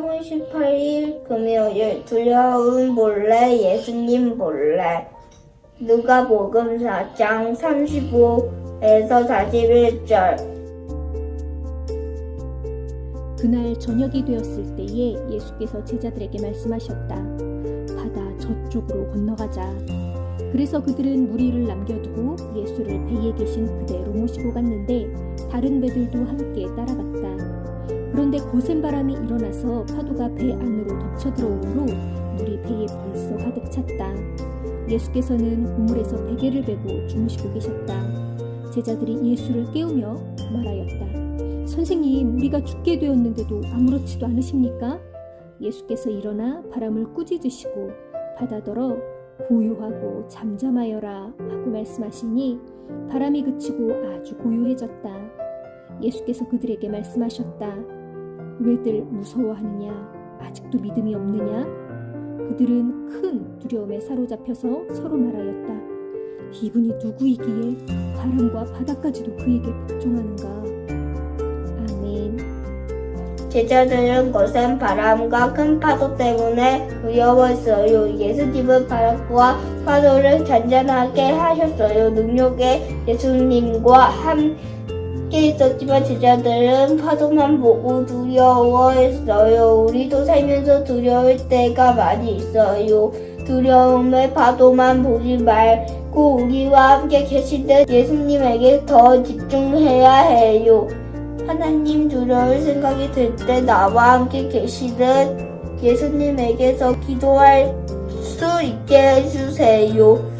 3월 18일 금요일 두려움 몰래 예수님 몰래 누가복음 4장 35에서 41절 그날 저녁이 되었을 때에 예수께서 제자들에게 말씀하셨다. 바다 저쪽으로 건너가자. 그래서 그들은 무리를 남겨두고 예수를 배에 계신 그대로 모시고 갔는데 다른 배들도 함께 따라갔다. 그런데 거센 바람이 일어나서 파도가 배 안으로 덮쳐 들어오므로 물이 배에 벌써 가득 찼다. 예수께서는 우물에서 베개를 베고 주무시고 계셨다. 제자들이 예수를 깨우며 말하였다. 선생님, 우리가 죽게 되었는데도 아무렇지도 않으십니까? 예수께서 일어나 바람을 꾸짖으시고 바다더러 고요하고 잠잠하여라 하고 말씀하시니 바람이 그치고 아주 고요해졌다. 예수께서 그들에게 말씀하셨다. 왜들 무서워하느냐? 아직도 믿음이 없느냐? 그들은 큰 두려움에 사로잡혀서 서로 말하였다. 이분이 누구이기에 바람과 바다까지도 그에게 복종하는가? 아멘. 제자들은 거센 바람과 큰 파도 때문에 두려웠어요. 예수님은 바람과 파도를 잔잔하게 하셨어요. 능력의 예수님과 함께 있었지만 제자들은 파도만 보고 두려워했어요. 우리도 살면서 두려울 때가 많이 있어요. 두려움의 파도만 보지 말고 우리와 함께 계시는 예수님에게 더 집중해야 해요. 하나님 두려울 생각이 들 때 나와 함께 계시는 예수님에게서 기도할 수 있게 해주세요.